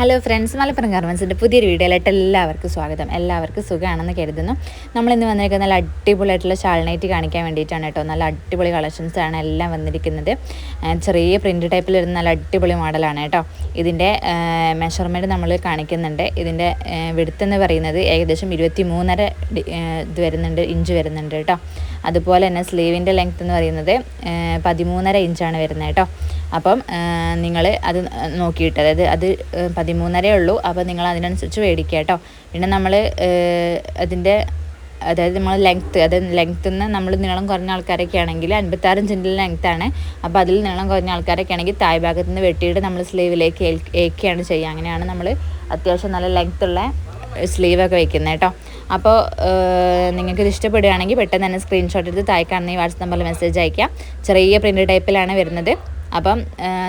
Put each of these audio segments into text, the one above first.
Hello friends Malappuram ഗാർമെൻസിന്റെ പുതിയൊരു വീഡിയോയിലായിട്ട് എല്ലാവർക്കും സ്വാഗതം. എല്ലാവർക്കും സുഖമാണെന്ന് കരുതുന്നു. നമ്മളിന്ന് വന്നിരിക്കുന്ന നല്ല അടിപൊളിയായിട്ടുള്ള ഷാൾനൈറ്റ് കാണിക്കാൻ വേണ്ടിയിട്ടാണ് കേട്ടോ. നല്ല അടിപൊളി കളക്ഷൻസാണ് എല്ലാം വന്നിരിക്കുന്നത്. ചെറിയ പ്രിന്റ് ടൈപ്പിൽ വരുന്ന നല്ല അടിപൊളി മോഡലാണ് കേട്ടോ. ഇതിന്റെ മെഷർമെന്റ് നമ്മൾ കാണിക്കുന്നുണ്ട്. ഇതിന്റെ വിടുത്തെന്ന് പറയുന്നത് ഏകദേശം ഇരുപത്തി മൂന്നര ഇത് വരുന്നുണ്ട് ഇഞ്ച് വരുന്നുണ്ട് കേട്ടോ. അതുപോലെ തന്നെ സ്ലീവിന്റെ ലെങ്ത് എന്ന് പറയുന്നത് പതിമൂന്നര ഇഞ്ചാണ് വരുന്നത് കേട്ടോ. അപ്പം നിങ്ങൾ അത് നോക്കിയിട്ട് അതായത് അത് പതിമൂന്നരേ ഉള്ളൂ. അപ്പോൾ നിങ്ങൾ അതിനനുസരിച്ച് മേടിക്കുക കേട്ടോ. പിന്നെ നമ്മൾ അതിന്റെ അതായത് നമ്മൾ ലെങ്ത്ത് അത് ലെങ്ത്തിൽ നിന്ന് നമ്മൾ നീളം കുറഞ്ഞ ആൾക്കാരൊക്കെ ആണെങ്കിൽ അൻപത്താറ് ഇഞ്ചിന്റെ ലെങ്ത്താണ് അപ്പോൾ അതിൽ നീളം കുറഞ്ഞ ആൾക്കാരൊക്കെ ആണെങ്കിൽ തായ് ഭാഗത്ത് നിന്ന് വെട്ടിയിട്ട് നമ്മൾ സ്ലീവിലേക്ക് ഏൽക്കുകയാണ് ചെയ്യുക. അങ്ങനെയാണ് നമ്മൾ അത്യാവശ്യം നല്ല ലെങ്ത് ഉള്ള സ്ലീവൊക്കെ വെക്കുന്നത് കേട്ടോ. അപ്പോൾ നിങ്ങൾക്ക് ഇഷ്ടപ്പെടുകയാണെങ്കിൽ പെട്ടെന്ന് തന്നെ സ്ക്രീൻഷോട്ട് എടുത്ത് തായ്ക്കാണെന്ന് കാണുന്ന ഈ വാട്സപ്പ് നമ്പറിൽ മെസ്സേജ് അയക്കാം ചെറിയ പ്രിന്റ് ടൈപ്പിലാണ് വരുന്നത്. അപ്പം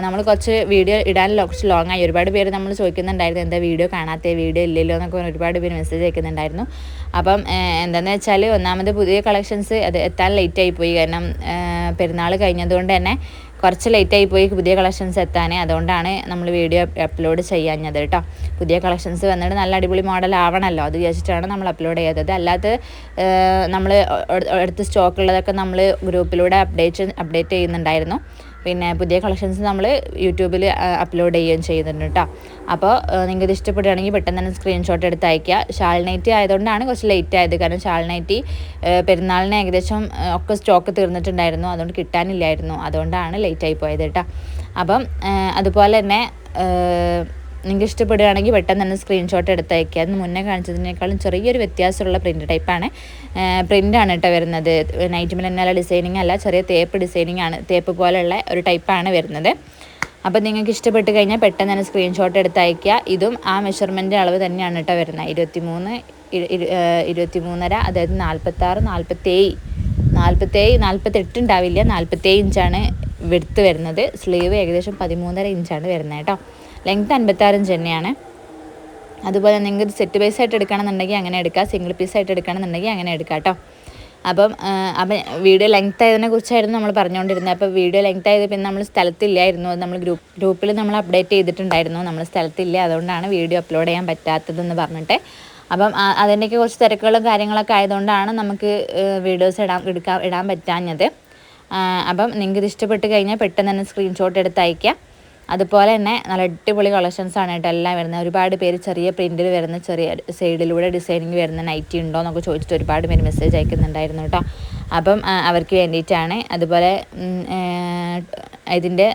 നമ്മൾ കുറച്ച് വീഡിയോ ഇടാൻ കുറച്ച് ലോങ് ആയി. ഒരുപാട് പേര് നമ്മൾ ചോദിക്കുന്നുണ്ടായിരുന്നു എന്താ വീഡിയോ കാണാത്ത? വീഡിയോ ഇല്ലല്ലോ? എന്നൊക്കെ പറഞ്ഞ് ഒരുപാട് പേര് മെസ്സേജ് അയക്കുന്നുണ്ടായിരുന്നു. അപ്പം എന്താണെന്ന് വെച്ചാൽ ഒന്നാമത് പുതിയ കളക്ഷൻസ് അത് എത്താൻ ലേറ്റ് ആയി പോയി. കാരണം പെരുന്നാൾ കഴിഞ്ഞതുകൊണ്ട് തന്നെ കുറച്ച് ലേറ്റ് ആയി പോയി പുതിയ കളക്ഷൻസ് എത്താൻ അതുകൊണ്ടാണ് നമ്മൾ വീഡിയോ അപ്ലോഡ് ചെയ്യാഞ്ഞത് കേട്ടോ. പുതിയ കളക്ഷൻസ് വന്നിട്ട് നല്ല അടിപൊളി മോഡൽ ആവണമല്ലോ അത് വിചാരിച്ചിട്ടാണ് നമ്മൾ അപ്ലോഡ് ചെയ്തത്. അല്ലാത്ത നമ്മൾ അടുത്ത് സ്റ്റോക്ക് ഉള്ളതൊക്കെ നമ്മൾ ഗ്രൂപ്പിലൂടെ അപ്ഡേറ്റ് അപ്ഡേറ്റ് ചെയ്യുന്നുണ്ടായിരുന്നു. പിന്നെ പുതിയ കളക്ഷൻസ് നമ്മൾ യൂട്യൂബിൽ അപ്ലോഡ് ചെയ്യുകയും ചെയ്യുന്നുണ്ട് കേട്ടോ. അപ്പോൾ നിങ്ങൾക്ക് ഇത് ഇഷ്ടപ്പെടുകയാണെങ്കിൽ പെട്ടെന്ന് തന്നെ സ്ക്രീൻഷോട്ട് എടുത്ത് അയക്കുക ഷാൾ നൈറ്റി ആയതുകൊണ്ടാണ് കുറച്ച് ലേറ്റ് ആയത്. കാരണം ഷാൾനൈറ്റി പെരുന്നാളിന് ഏകദേശം ഒക്കെ സ്റ്റോക്ക് തീർന്നിട്ടുണ്ടായിരുന്നു. അതുകൊണ്ട് കിട്ടാനില്ലായിരുന്നു. അതുകൊണ്ടാണ് ലേറ്റ് ആയി പോയത് കേട്ടോ. അപ്പം അതുപോലെ തന്നെ നിങ്ങൾക്ക് ഇഷ്ടപ്പെടുകയാണെങ്കിൽ പെട്ടെന്ന് തന്നെ സ്ക്രീൻഷോട്ട് എടുത്ത് അത് മുന്നേ കാണിച്ചതിനേക്കാളും ചെറിയൊരു വ്യത്യാസമുള്ള പ്രിന്റ് ടൈപ്പാണ് പ്രിന്റാണ് കേട്ടോ വരുന്നത്. നൈറ്റ് എന്നുള്ള ഡിസൈനിങ് അല്ല ചെറിയ തേപ്പ് ഡിസൈനിങ് ആണ്. തേപ്പ് പോലെയുള്ള ഒരു ടൈപ്പാണ് വരുന്നത്. അപ്പോൾ നിങ്ങൾക്ക് ഇഷ്ടപ്പെട്ട് കഴിഞ്ഞാൽ പെട്ടെന്ന് തന്നെ സ്ക്രീൻഷോട്ട് എടുത്ത് അയക്കുക ഇതും ആ മെഷർമെന്റ് അളവ് തന്നെയാണ് കേട്ടോ വരുന്നത്. ഇരുപത്തി മൂന്ന് ഇരുപത്തി മൂന്നര അതായത് നാൽപ്പത്താറ് നാൽപ്പത്തേഴ്. നാൽപ്പത്തേഴ് നാൽപ്പത്തെട്ട് ഉണ്ടാവില്ല. നാൽപ്പത്തേഴ് ഇഞ്ചാണ് വെടുത്ത് വരുന്നത്. സ്ലീവ് ഏകദേശം പതിമൂന്നര ഇഞ്ചാണ് വരുന്നത് കേട്ടോ ലെങ്ത് അൻപത്താറ് ഇഞ്ച് തന്നെയാണ്. അതുപോലെ നിങ്ങൾക്ക് സെറ്റ് ബേസ് ആയിട്ട് എടുക്കണമെന്നുണ്ടെങ്കിൽ അങ്ങനെ എടുക്കാം. സിംഗിൾ പീസ് ആയിട്ട് എടുക്കണമെന്നുണ്ടെങ്കിൽ അങ്ങനെ എടുക്കാം കേട്ടോ. അപ്പം അപ്പം വീഡിയോ ലെങ്ത് ആയതിനെ കുറിച്ചായിരുന്നു നമ്മൾ പറഞ്ഞുകൊണ്ടിരുന്നത്. അപ്പോൾ വീഡിയോ ലെങ്ത് ആയത് പിന്നെ നമ്മൾ സ്ഥലത്തില്ലായിരുന്നു. അത് നമ്മൾ ഗ്രൂപ്പ് ഗ്രൂപ്പിൽ നമ്മൾ അപ്ഡേറ്റ് ചെയ്തിട്ടുണ്ടായിരുന്നു. നമ്മൾ സ്ഥലത്തില്ല. അതുകൊണ്ടാണ് വീഡിയോ അപ്ലോഡ് ചെയ്യാൻ പറ്റാത്തതെന്ന് പറഞ്ഞിട്ട്. അപ്പം അതിന്റെയൊക്കെ കുറച്ച് തിരക്കുകളും കാര്യങ്ങളൊക്കെ ആയതുകൊണ്ടാണ് നമുക്ക് വീഡിയോസ് ഇടാൻ എടുക്കാൻ ഇടാൻ പറ്റാഞ്ഞത്. അപ്പം നിങ്ങൾക്ക് ഇത് ഇഷ്ടപ്പെട്ട് കഴിഞ്ഞാൽ പെട്ടെന്ന് തന്നെ സ്ക്രീൻഷോട്ട് എടുത്ത് അയക്കുക അതുപോലെ തന്നെ നല്ല അടിപൊളി കളക്ഷൻസ് ആണ് കേട്ടോ എല്ലാം വരുന്നത്. ഒരുപാട് പേര് ചെറിയ പ്രിന്റിൽ വരുന്ന ചെറിയ സൈഡിലൂടെ ഡിസൈനിങ് വരുന്ന നൈറ്റി ഉണ്ടോ എന്നൊക്കെ ചോദിച്ചിട്ട് ഒരുപാട് പേര് മെസ്സേജ് അയക്കുന്നുണ്ടായിരുന്നു കേട്ടോ. അപ്പം അവർക്ക് വേണ്ടിയിട്ടാണ്. അതുപോലെ ഇതിന്റെ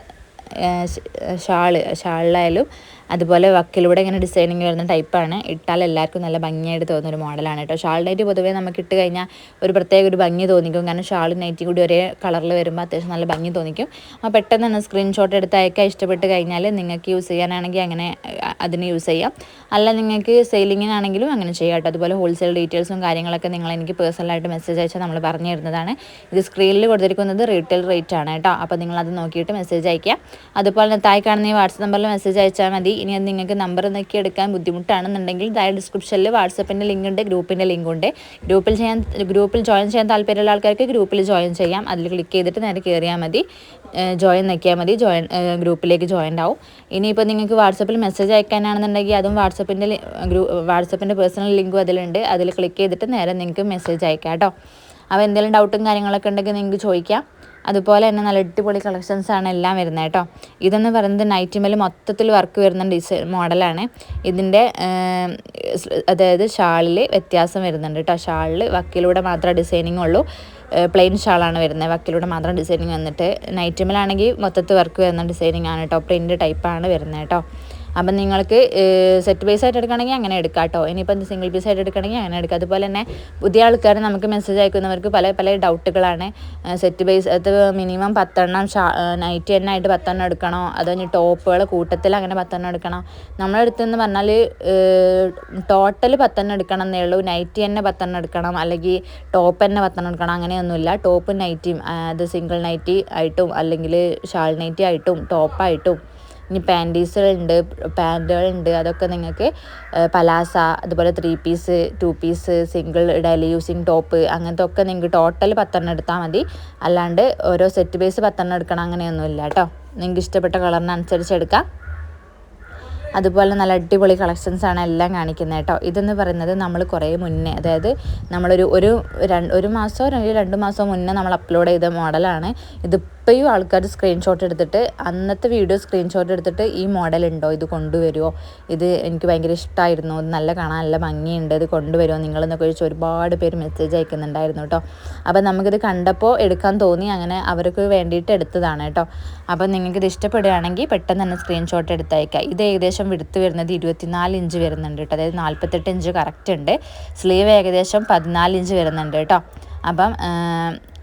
ഷാൾ ഷാളിലായാലും അതുപോലെ വക്കിലൂടെ ഇങ്ങനെ ഡിസൈനിങ് വരുന്ന ടൈപ്പാണ് ഇട്ടാൽ എല്ലാവർക്കും നല്ല ഭംഗിയായിട്ട് തോന്നുന്ന ഒരു മോഡലാണ് കേട്ടോ. ഷാൾ നൈറ്റ് പൊതുവേ നമുക്ക് ഇട്ട് കഴിഞ്ഞാൽ ഒരു പ്രത്യേക ഒരു ഭംഗി തോന്നിക്കും. കാരണം ഷാളും നൈറ്റും കൂടി ഒരേ കളറിൽ വരുമ്പോൾ അത്യാവശ്യം നല്ല ഭംഗി തോന്നിക്കും. അപ്പോൾ പെട്ടെന്ന് തന്നെ സ്ക്രീൻഷോട്ട് എടുത്ത് അയക്കാൻ ഇഷ്ടപ്പെട്ട് കഴിഞ്ഞാൽ നിങ്ങൾക്ക് യൂസ് ചെയ്യാനാണെങ്കിൽ അങ്ങനെ അതിന് യൂസ് ചെയ്യാം. അല്ല നിങ്ങൾക്ക് സെയിലിങ്ങിനാണെങ്കിലും അങ്ങനെ ചെയ്യാം കേട്ടോ. അതുപോലെ ഹോൾസെയിൽ ഡീറ്റെയിൽസും കാര്യങ്ങളൊക്കെ നിങ്ങൾ എനിക്ക് പേഴ്സണലായിട്ട് മെസ്സേജ് അയച്ചാൽ നമ്മൾ പറഞ്ഞു തരുന്നതാണ്. ഇത് സ്ക്രീനിൽ കൊടുത്തിരിക്കുന്നത് റീറ്റെയിൽ റേറ്റ് ആണ് കേട്ടോ. അപ്പോൾ നിങ്ങൾ അത് നോക്കിയിട്ട് മെസ്സേജ് അയക്കുക. അതുപോലെ താഴെ കാണുന്ന ഈ വാട്സപ്പ് നമ്പറിൽ മെസ്സേജ് അയച്ചാൽ മതി. ഇനി അത് നിങ്ങൾക്ക് നമ്പർ നോക്കി എടുക്കാൻ ബുദ്ധിമുട്ടാണെന്നുണ്ടെങ്കിൽ താഴെ ഡിസ്ക്രിപ്ഷനിൽ വാട്സപ്പിന്റെ ലിങ്ക് ഉണ്ട് ഗ്രൂപ്പിന്റെ ലിങ്ക് ഉണ്ട്. ഗ്രൂപ്പിൽ ചെയ്യാൻ ഗ്രൂപ്പിൽ ജോയിൻ ചെയ്യാൻ താല്പര്യമുള്ള ആൾക്കാർക്ക് ഗ്രൂപ്പിൽ ജോയിൻ ചെയ്യാം. അതിൽ ക്ലിക്ക് ചെയ്തിട്ട് നേരെ കയറിയാൽ മതി. ജോയിൻ നോക്കിയാൽ മതി. ജോയിൻ ഗ്രൂപ്പിലേക്ക് ജോയിൻ ആവും. ഇനിയിപ്പോൾ നിങ്ങൾക്ക് വാട്സപ്പിൽ മെസ്സേജ് അയക്കാനാണെന്നുണ്ടെങ്കിൽ അതും വാട്സപ്പിന്റെ ഗ്രൂ വാട്സപ്പിന്റെ പേഴ്സണൽ ലിങ്കും അതിലുണ്ട് അതിൽ ക്ലിക്ക് ചെയ്തിട്ട് നേരെ നിങ്ങൾക്ക് മെസ്സേജ് അയക്കാം കേട്ടോ അപ്പോൾ എന്തെങ്കിലും ഡൗട്ടും കാര്യങ്ങളൊക്കെ ഉണ്ടെങ്കിൽ നിങ്ങൾക്ക് ചോദിക്കാം. അതുപോലെ തന്നെ നല്ല അടിപൊളി കളക്ഷൻസ് ആണ് എല്ലാം വരുന്നത് കേട്ടോ. ഇതെന്ന് പറയുന്നത് നൈറ്റ് മെൽ മൊത്തത്തിൽ വർക്ക് വരുന്ന ഡിസൈൻ മോഡലാണ് ഇതിന്റെ അതായത് ഷാളിൽ വ്യത്യാസം വരുന്നുണ്ട് കേട്ടോ. ഷാളിൽ വക്കിലൂടെ മാത്രം ഡിസൈനിങ് ഉള്ളൂ. പ്ലെയിൻ ഷാളാണ് വരുന്നത്. വക്കിലൂടെ മാത്രം ഡിസൈനിങ് വന്നിട്ട് നൈറ്റ് മേലാണെങ്കിൽ മൊത്തത്തിൽ വർക്ക് വരുന്ന ഡിസൈനിങ് ആണ് കേട്ടോ. പ്രിന്റ് ടൈപ്പാണ് വരുന്നത് കേട്ടോ. അപ്പം നിങ്ങൾക്ക് സെറ്റ് ബേസ് ആയിട്ട് എടുക്കുകയാണെങ്കിൽ അങ്ങനെ എടുക്കാം കേട്ടോ ഇനിയിപ്പം സിംഗിൾ പീസ് ആയിട്ട് എടുക്കുകയാണെങ്കിൽ അങ്ങനെ എടുക്കാം. അതുപോലെ തന്നെ പുതിയ ആൾക്കാർ നമുക്ക് മെസ്സേജ് അയക്കുന്നവർക്ക് പല പല ഡൗട്ടുകളാണ് സെറ്റ് ബേസ് അത് മിനിമം പത്തെണ്ണം നൈറ്റ് തന്നെ ആയിട്ട് പത്തെണ്ണം എടുക്കണോ? അതോ ഇനി ടോപ്പുകൾ കൂട്ടത്തിൽ അങ്ങനെ പത്തെണ്ണം എടുക്കണോ? നമ്മളെടുത്തെന്ന് പറഞ്ഞാൽ ടോട്ടൽ പത്തെണ്ണം എടുക്കണം എന്നേ ഉള്ളൂ. നൈറ്റ് തന്നെ പത്തെണ്ണം എടുക്കണം. അല്ലെങ്കിൽ ടോപ്പ് തന്നെ പത്തെണ്ണം എടുക്കണം. അങ്ങനെയൊന്നുമില്ല. ടോപ്പും നൈറ്റിയും അത് സിംഗിൾ നൈറ്റി ആയിട്ടും അല്ലെങ്കിൽ ഷാൾ നൈറ്റി ആയിട്ടും ടോപ്പായിട്ടും ഇനി പാന്റീസുകളുണ്ട് പാന്റുകളുണ്ട് അതൊക്കെ നിങ്ങൾക്ക് പലാസ അതുപോലെ three piece two piece single daily using top അങ്ങനത്തെ ഒക്കെ നിങ്ങൾക്ക് ടോട്ടൽ പത്തെണ്ണം എടുത്താൽ മതി. അല്ലാണ്ട് ഓരോ സെറ്റ് ബേസ് പത്തെണ്ണം എടുക്കണം അങ്ങനെയൊന്നുമില്ല കേട്ടോ നിങ്ങൾക്ക് ഇഷ്ടപ്പെട്ട കളറിനനുസരിച്ച് എടുക്കാം. അതുപോലെ നല്ല അടിപൊളി കളക്ഷൻസാണ് എല്ലാം കാണിക്കുന്നത് കേട്ടോ ഇതെന്ന് പറയുന്നത് നമ്മൾ കുറേ മുന്നേ അതായത് നമ്മളൊരു ഒരു ഒരു മാസമോ അല്ലെങ്കിൽ രണ്ട് മാസമോ മുന്നേ നമ്മൾ അപ്ലോഡ് ചെയ്ത മോഡലാണ് ഇതിപ്പോഴും ആൾക്കാർ സ്ക്രീൻഷോട്ട് എടുത്തിട്ട് അന്നത്തെ വീഡിയോ സ്ക്രീൻഷോട്ട് എടുത്തിട്ട് ഈ മോഡൽ ഉണ്ടോ? ഇത് കൊണ്ടുവരുമോ ഇത് എനിക്ക് ഭയങ്കര ഇഷ്ടമായിരുന്നു നല്ല കാണാൻ നല്ല ഭംഗിയുണ്ട്. ഇത് കൊണ്ടുവരുമോ നിങ്ങളെന്നൊക്കെ ചോദിച്ച് ഒരുപാട് പേര് മെസ്സേജ് അയക്കുന്നുണ്ടായിരുന്നു കേട്ടോ. അപ്പോൾ നമുക്കിത് കണ്ടപ്പോൾ എടുക്കാൻ തോന്നി. അങ്ങനെ അവർക്ക് വേണ്ടിയിട്ട് എടുത്തതാണ് കേട്ടോ. അപ്പോൾ നിങ്ങൾക്കിത് ഇഷ്ടപ്പെടുകയാണെങ്കിൽ പെട്ടെന്ന് തന്നെ സ്ക്രീൻഷോട്ട് എടുത്തയക്കാം ഇത് ഏകദേശം വിടുത്ത് വരുന്നത് ഇരുപത്തിനാല് ഇഞ്ച് വരുന്നുണ്ട് കേട്ടോ. അതായത് നാൽപ്പത്തെട്ട് ഇഞ്ച് കറക്റ്റ് ഉണ്ട്. സ്ലീവ് ഏകദേശം പതിനാല് ഇഞ്ച് വരുന്നുണ്ട് കേട്ടോ. അപ്പം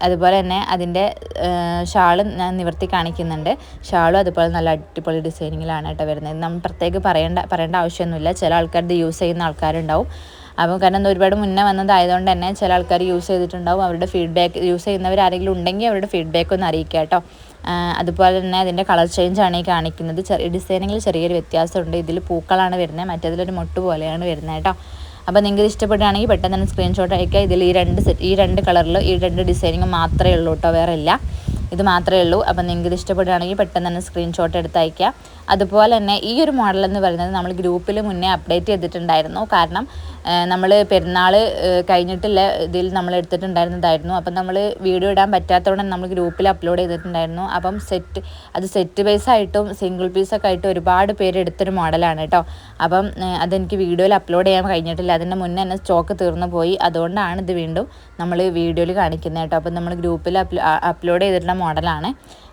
അതുപോലെ തന്നെ അതിന്റെ ഷാളും ഞാൻ നിവർത്തി കാണിക്കുന്നുണ്ട്. ഷാളും അതുപോലെ നല്ല അടിപൊളി ഡിസൈനിങ്ങിലാണ് കേട്ടോ വരുന്നത്. നമ്മൾ പ്രത്യേകം പറയേണ്ട പറയേണ്ട ആവശ്യമൊന്നുമില്ല. ചില ആൾക്കാർ ഇത് യൂസ് ചെയ്യുന്ന ആൾക്കാരുണ്ടാവും. അപ്പം കാരണം ഒരുപാട് മുന്നേ വന്നതായതുകൊണ്ട് തന്നെ ചില ആൾക്കാർ യൂസ് ചെയ്തിട്ടുണ്ടാവും. അവരുടെ ഫീഡ്ബാക്ക് യൂസ് ചെയ്യുന്നവർ ആരെങ്കിലും ഉണ്ടെങ്കിൽ അവരുടെ ഫീഡ്ബാക്ക് ഒന്ന് അറിയിക്കുക കേട്ടോ. അതുപോലെ തന്നെ അതിന്റെ കളർ ചേഞ്ച് ആണ് ഈ കാണിക്കുന്നത്. ചെറിയ ഡിസൈനിങ്ങിൽ ചെറിയൊരു വ്യത്യാസമുണ്ട്. ഇതിൽ പൂക്കളാണ് വരുന്നത്. മറ്റേതിലൊരു മുട്ട് പോലെയാണ് വരുന്നത് കേട്ടോ. അപ്പോൾ നിങ്ങൾക്ക് ഇഷ്ടപ്പെടുകയാണെങ്കിൽ പെട്ടെന്ന് തന്നെ സ്ക്രീൻഷോട്ട് അയക്കുക. ഇതിൽ ഈ രണ്ട് സെറ്റ് ഈ രണ്ട് കളറിൽ ഈ രണ്ട് ഡിസൈനിങ് മാത്രമേ ഉള്ളൂ കേട്ടോ വേറെ ഇല്ല. ഇത് മാത്രമേ ഉള്ളൂ. അപ്പോൾ നിങ്ങൾക്ക് ഇത് ഇഷ്ടപ്പെടുകയാണെങ്കിൽ പെട്ടെന്ന് തന്നെ സ്ക്രീൻഷോട്ട് എടുത്ത് അയക്കുക അതുപോലെ തന്നെ ഈ ഒരു മോഡൽ എന്ന് പറയുന്നത് നമ്മൾ ഗ്രൂപ്പിൽ മുന്നേ അപ്ഡേറ്റ് ചെയ്തിട്ടുണ്ടായിരുന്നു. കാരണം നമ്മൾ പെരുന്നാൾ കഴിഞ്ഞിട്ടില്ല ഇതിൽ നമ്മൾ എടുത്തിട്ടുണ്ടായിരുന്നതായിരുന്നു. അപ്പം നമ്മൾ വീഡിയോ ഇടാൻ പറ്റാത്തതുകൊണ്ട് നമ്മൾ ഗ്രൂപ്പിൽ അപ്ലോഡ് ചെയ്തിട്ടുണ്ടായിരുന്നു. അപ്പം സെറ്റ് അത് സെറ്റ് ബേസ് ആയിട്ടും സിംഗിൾ പീസൊക്കെ ആയിട്ട് ഒരുപാട് പേര് എടുത്തൊരു മോഡലാണ് കേട്ടോ അപ്പം അതെനിക്ക് വീഡിയോയിൽ അപ്ലോഡ് ചെയ്യാൻ കഴിഞ്ഞിട്ടില്ല. അതിന്റെ മുന്നേ തന്നെ സ്റ്റോക്ക് തീർന്നു പോയി. അതുകൊണ്ടാണ് ഇത് വീണ്ടും നമ്മൾ വീഡിയോയിൽ കാണിക്കുന്നത് കേട്ടോ അപ്പം നമ്മൾ ഗ്രൂപ്പിൽ അപ്ലോഡ് ചെയ്തിട്ടുള്ള മോഡലാണ്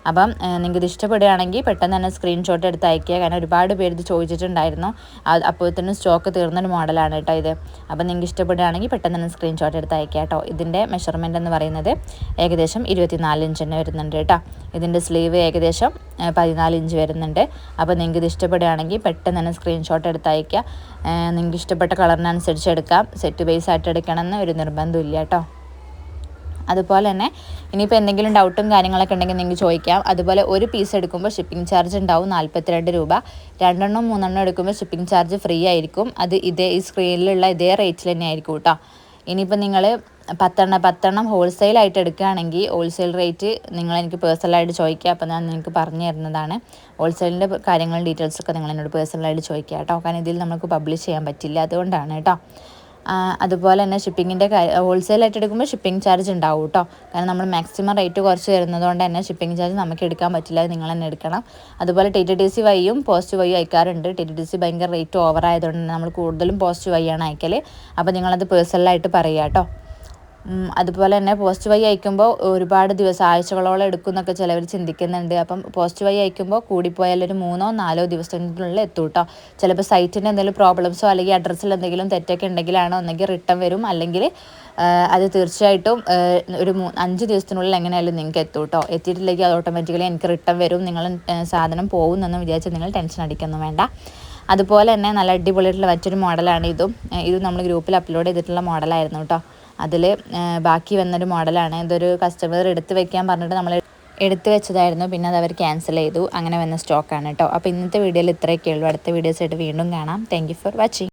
അപ്പം നിങ്ങൾക്ക് ഇത് ഇഷ്ടപ്പെടുകയാണെങ്കിൽ പെട്ടെന്ന് തന്നെ സ്ക്രീൻഷോട്ട് എടുത്ത് അയക്കുക കാരണം ഒരുപാട് പേര് ഇത് ചോദിച്ചിട്ടുണ്ടായിരുന്നു. അപ്പോൾ തന്നെ സ്റ്റോക്ക് തീർന്നൊരു മോഡലാണ് കേട്ടോ ഇത്. അപ്പം നിങ്ങൾക്ക് ഇഷ്ടപ്പെടുകയാണെങ്കിൽ പെട്ടെന്ന് തന്നെ സ്ക്രീൻഷോട്ട് എടുത്ത് അയക്കുക കേട്ടോ. ഇതിന്റെ മെഷർമെന്റ് എന്ന് പറയുന്നത് ഏകദേശം ഇരുപത്തിനാല് ഇഞ്ച് തന്നെ വരുന്നുണ്ട് കേട്ടോ. ഇതിന്റെ സ്ലീവ് ഏകദേശം പതിനാല് ഇഞ്ച് വരുന്നുണ്ട്. അപ്പോൾ നിങ്ങൾക്ക് ഇത് ഇഷ്ടപ്പെടുകയാണെങ്കിൽ പെട്ടെന്ന് തന്നെ സ്ക്രീൻഷോട്ട് എടുത്ത് അയക്കുക നിങ്ങൾക്ക് ഇഷ്ടപ്പെട്ട കളറിനനുസരിച്ച് എടുക്കാം. സെറ്റ് ബേസ് ആയിട്ട് എടുക്കണമെന്ന് ഒരു നിർബന്ധമില്ല കേട്ടോ. അതുപോലെ തന്നെ ഇനിയിപ്പോൾ എന്തെങ്കിലും ഡൗട്ടും കാര്യങ്ങളൊക്കെ ഉണ്ടെങ്കിൽ നിങ്ങൾക്ക് ചോദിക്കാം. അതുപോലെ ഒരു പീസ് എടുക്കുമ്പോൾ ഷിപ്പിംഗ് ചാർജ് ഉണ്ടാവും നാൽപ്പത്തിരണ്ട് രൂപ. രണ്ടെണ്ണം മൂന്നെണ്ണം എടുക്കുമ്പോൾ ഷിപ്പിംഗ് ചാർജ് ഫ്രീ ആയിരിക്കും. അത് ഇതേ ഈ സ്ക്രീനിലുള്ള ഇതേ റേറ്റിൽ തന്നെ ആയിരിക്കും കേട്ടോ. ഇനിയിപ്പോൾ നിങ്ങൾ പത്തെണ്ണം പത്തെണ്ണം ഹോൾസെയിലായിട്ട് എടുക്കുകയാണെങ്കിൽ ഹോൾസെയിൽ റേറ്റ് നിങ്ങൾ എനിക്ക് പേഴ്സണലായിട്ട് ചോദിക്കുക അപ്പോൾ ഞാൻ നിങ്ങൾക്ക് പറഞ്ഞു തരുന്നതാണ്. ഹോൾസെയിലിന്റെ കാര്യങ്ങളും ഡീറ്റെയിൽസൊക്കെ നിങ്ങൾ എന്നോട് പേഴ്സണലായിട്ട് ചോദിക്കുക കേട്ടോ. കാരണം ഇതിൽ നമുക്ക് പബ്ലിഷ് ചെയ്യാൻ പറ്റില്ല. അതുകൊണ്ടാണ് കേട്ടോ. അതുപോലെ തന്നെ ഷിപ്പിങ്ങിന്റെ ഹോൾസെയിലായിട്ട് എടുക്കുമ്പോൾ ഷിപ്പിംഗ് ചാർജ് ഉണ്ടാവും കേട്ടോ കാരണം നമ്മൾ മാക്സിമം റേറ്റ് കുറച്ച് തരുന്നതുകൊണ്ട് തന്നെ ഷിപ്പിംഗ് ചാർജ് നമുക്ക് എടുക്കാൻ പറ്റില്ല നിങ്ങൾ തന്നെ എടുക്കണം. അതുപോലെ ടി ടി ഡി സി വൈയും പോസ്റ്റ് വൈയും അയക്കാറുണ്ട്. ടി ടി ഡി സി ഭയങ്കര റേറ്റ് ഓവർ ആയതുകൊണ്ട് നമ്മൾ കൂടുതലും പോസ്റ്റ് വൈയാണ് അയക്കൽ അപ്പോൾ നിങ്ങളത് പേഴ്സണലായിട്ട് പറയുക കേട്ടോ അതുപോലെ തന്നെ പോസ്റ്റ് വഴി അയക്കുമ്പോൾ ഒരുപാട് ദിവസം ആഴ്ചകളോളം എടുക്കും എന്നൊക്കെ ചിലവർ ചിന്തിക്കുന്നുണ്ട്. അപ്പം പോസ്റ്റ് വഴി അയക്കുമ്പോൾ കൂടിപ്പോയാൽ ഒരു മൂന്നോ നാലോ ദിവസത്തിനുള്ളിൽ എത്തും കേട്ടോ ചിലപ്പോൾ സൈറ്റിന്റെ എന്തെങ്കിലും പ്രോബ്ലംസോ അല്ലെങ്കിൽ അഡ്രസ്സിൽ എന്തെങ്കിലും തെറ്റൊക്കെ ഉണ്ടെങ്കിലാണോ ഒന്നെങ്കിൽ റിട്ടേൺ വരും. അല്ലെങ്കിൽ അത് തീർച്ചയായിട്ടും ഒരു അഞ്ച് ദിവസത്തിനുള്ളിൽ എങ്ങനെയായാലും നിങ്ങൾക്ക് എത്തും കേട്ടോ എത്തിയിട്ടില്ലെങ്കിൽ അത് ഓട്ടോമാറ്റിക്കലി എനിക്ക് റിട്ടേൺ വരും. നിങ്ങൾ സാധനം പോകുമെന്നൊന്നും വിചാരിച്ച് നിങ്ങൾ ടെൻഷൻ അടിക്കൊന്നും വേണ്ട. അതുപോലെ തന്നെ നല്ല അടിപൊളിയായിട്ടുള്ള മറ്റൊരു മോഡലാണ് ഇതും. ഇതും നമ്മൾ ഗ്രൂപ്പിൽ അപ്ലോഡ് ചെയ്തിട്ടുള്ള മോഡലായിരുന്നു കേട്ടോ അതിൽ ബാക്കി വന്നൊരു മോഡലാണ്. ഇതൊരു കസ്റ്റമർ എടുത്ത് വെക്കാൻ പറഞ്ഞിട്ട് നമ്മൾ എടുത്തു വെച്ചതായിരുന്നു. പിന്നെ അത് അവർ ക്യാൻസൽ ചെയ്തു. അങ്ങനെ വന്ന സ്റ്റോക്കാണ് കേട്ടോ അപ്പോൾ ഇന്നത്തെ വീഡിയോയിൽ ഇത്രയൊക്കെ ഉള്ളൂ. അടുത്ത വീഡിയോസ് ആയിട്ട് വീണ്ടും കാണാം. Thank for watching